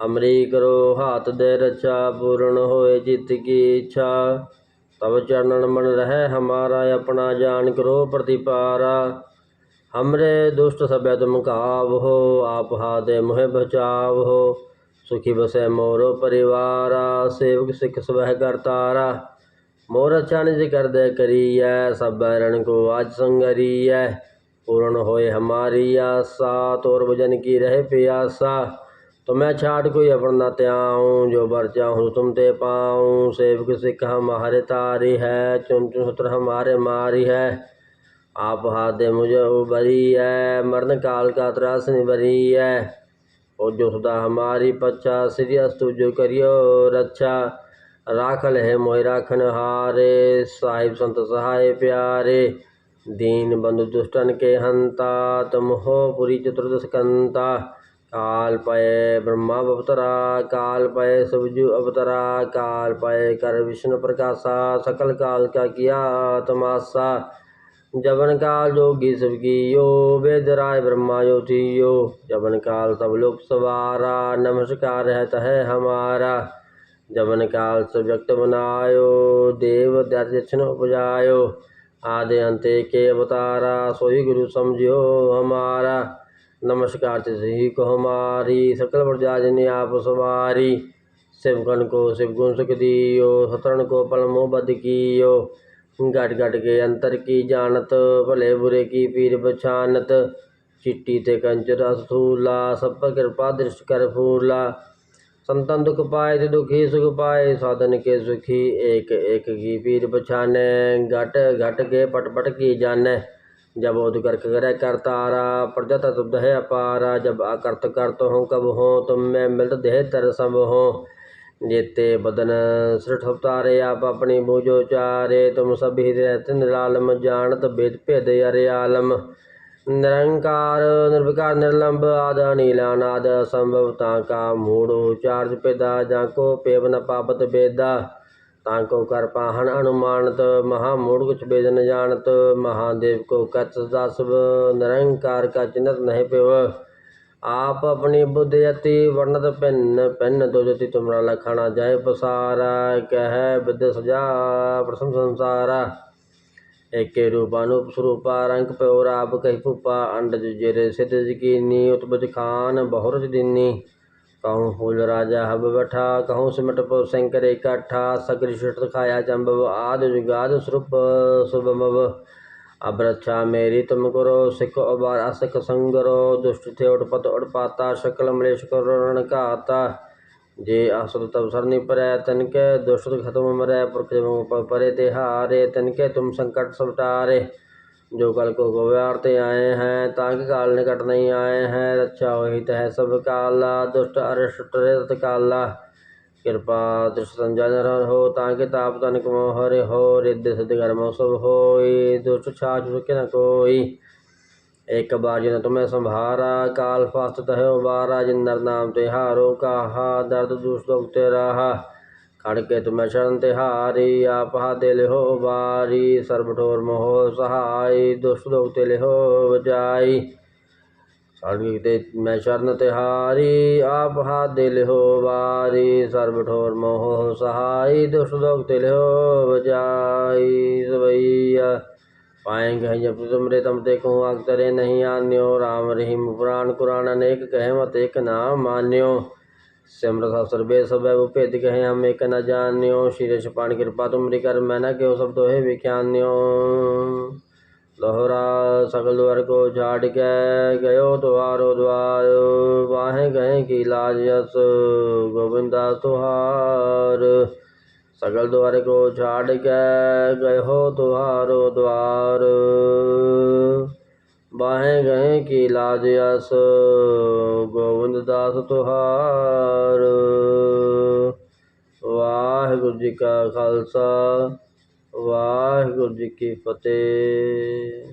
ਹਮਰੀ ਕਰੋ, ਹਾਥ ਦੇ ਰਛਾ ਪੂਰਨ ਹੋਏ ਜਿਤ ਕੀ ਇੱਛਾ। ਤਬ ਚਰਨਨ ਮਨ ਰਹਿ, ਹਮਾਰਾ ਆਪਣਾ ਜਾਣ ਕਰੋ ਪ੍ਰਤੀਪਾਰਾ। ਹਮਰੇ ਦੁਸ਼ਟ ਸਭੈ ਤੁਮ ਕਾਵ ਹੋ, ਆਪ ਹਾਦੇ ਮੋਹਿ ਬਚਾਵ ਹੋ। ਸੁਖੀ ਬਸੈ ਮੋਰੋ ਪਰਿਵਾਰਾ, ਸੇਵਕ ਸਿਖ ਸਵਹਿ ਕਰਤਾਰਾ ਮੋਰ ਅਛਾ ਨਿਜ ਕਰਦੇ ਕਰੀਐ, ਸਭ ਰਣ ਕੋ ਆਜ ਸੰਗਰੀਐ। ਪੂਰਨ ਹੋਏ ਹਮਾਰੀ ਆਸਾ, ਤੋਰ ਭਜਨ ਕੀ ਰਹਿ ਪਿਆਸਾ। तो मैं छाट कोई अपन न त्याऊँ, जो बर चाहूँ तुम ते पाऊँ। सेवक सिख हमारे तारी है, चुन चुन सूत्र हमारे मारी है। आप हाथ मुझे उबरी है, मरण काल का त्रास निबरी है। और जो सुधा हमारी पच्छा श्री अस्तु जो करियो रक्षा राखल है मोहि राखन हारे, साहिब संत सहाय प्यारे। दीन बंधु दुष्टन के हंता, तुम हो पुरी चतुर्दश काल पय ब्रह्मा अवतरा काल पय सबजु अवतरा काल पय कर विष्णु प्रकाशा सकल काल का किया तमाशा जबन काल जोगी सबकी यो वेद राय ब्रह्मा जो यो जबन काल सब लोग सवारा नमस्कार है तह हमारा जबन काल सब व्यक्त बनायो देव दर्शन उपजायो आदि अंते के अवतारा सोई गुरु समझियो हमारा नमस्कार तिसही को हमारी सकल प्रजाजनी आप सवारी शिवगण को शिव गुण सुख दियो सतरण को पल मोह बद कियो घट घट के अंतर की जानत भले बुरे की पीर बछानत चिट्टी ते कंचर असूला सब पर कृपा दृष्ट कर फूला संतन दुख पाए ते दुखी सुख पाए साधन के सुखी एक एक की पीर बछाने घट घट के पट पट की जाने जब ओद करक करे करतारा प्रजत तुद है अपारा जब अकर्त करत हो कब हो तुम में मिलत देह तर सब हो जेते बदन सृठ अवतारे आप अपनी बूझो चारे तुम सब ही रहते निरालम जानत भेद भेद अरे आलम निरंकार निर्विकार निर्लंब आदा नीलानाद संभवता का मूड उचार्ज पेदा जाको पेव न पापत बेदा ताको कर पाहन अनुमानत महामूढ़ कुछ बेद न जानत महादेव को कच दासव निरंकार का चिन्हत नहीं पेव आप अपनी बुद्धि यति वर्णत पेन पेन दो जति तुमरा लखाना जाय पसारा कह विद्य सजा प्रथम संसारा एक के रूपानुप स्वरूपा रंग पे आप कही फूपा अंड जेरे सिद्ध की नी उत्बज खान बहुरज दिनी कहूँ फूल राजा हब बठा कहूँ सिमट पो शंकर इकट्ठा सगरी शिट खाया चंबव आद जुगाद स्वरूप शुभमव अब रक्षा मेरी तुम करो सिख अबार असख संगरो दुष्ट थे उठपत उड़पाता शकल मलेश करो रण का आता जे असत तब सरनी परै तन के दुष्ट खत्म मरै पुरख परे ते हारे तन के तुम संकट सब टारे जो कल को गोव्यारते आए हैं ताकि काल निकट नहीं आए हैं रक्षा हो हित है सब काला दुष्ट अरिष्ट काला कृपा दृष्ट संजन हो ताकि ताप तनिक हरे हो रिद्ध सिद्ध कर्म सब हो दुष्ट छाछ न कोई एक बार जिन तुम्हें संभारा काल फास्त तह बारा जिन नर नाम तिहारो कहा दर्द दुष्ट तेरा खड़के तुम्हें शरण तिहारी आप दिल हो बारी सर्वठोर मोह सहाय दुष्ट लोग तिल हो बजाई खड़के मैं शरण तिहारी आप हाथ दिल हो बारी सर्वठोर मोह सहाय दुष्ट लोग तिल हो बजाई सवैया पाएंगे जब तुमरे तम देखो आग तरे नहीं आन्यो राम रहीम पुराण कुरान अनेक कहे मत एक नाम मान्यो सिमरत सर्वे सब भेद कहे हम एक न जान्यो शीरष पान कृपा तुमरी कर मैं न क्यों सब तो है विख्यान्यो दोहरा सकल द्वार को झाड़ के गयो तुहारो द्वार वाहे गए की लाज यस गोविंदा तुहार सकल द्वार को झाड़ के गयो तुहारो द्वार ਬਾਹੇ ਗਏ ਕੀ ਲਾਜ ਅਸ ਗੋਵਿੰਦ ਦਾਸ ਤੁਹਾਰ। ਵਾਹਿਗੁਰੂ ਜੀ ਕਾ ਖਾਲਸਾ, ਵਾਹਿਗੁਰੂ ਜੀ ਕੀ ਫਤਿਹ।